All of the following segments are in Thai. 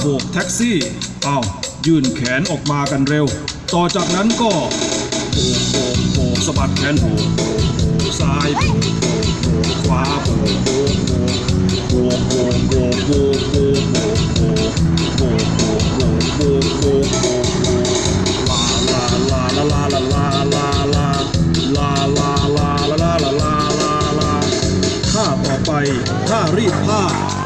โบกแท็กซี่อ้าวยื่นแขนออกมากันเร็ว ต่อจากนั้นก็โบกโบกโบกสะบัดแขนโบกโบกโบกซ้ายโบกโบกโบกขวาโบกโบกโบกโบกโบกโบกโบกโบกโบกโบกโบกโบกโบกโบกโบกโบกโบกโบกลาลาลาลาลาลาลาลาลาลาลาลาลาลาลาลาลาลาท่าต่อไปท่ารีดผ้า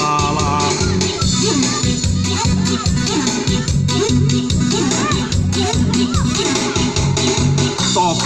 า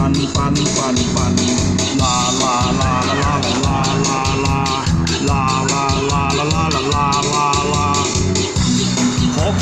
ั่น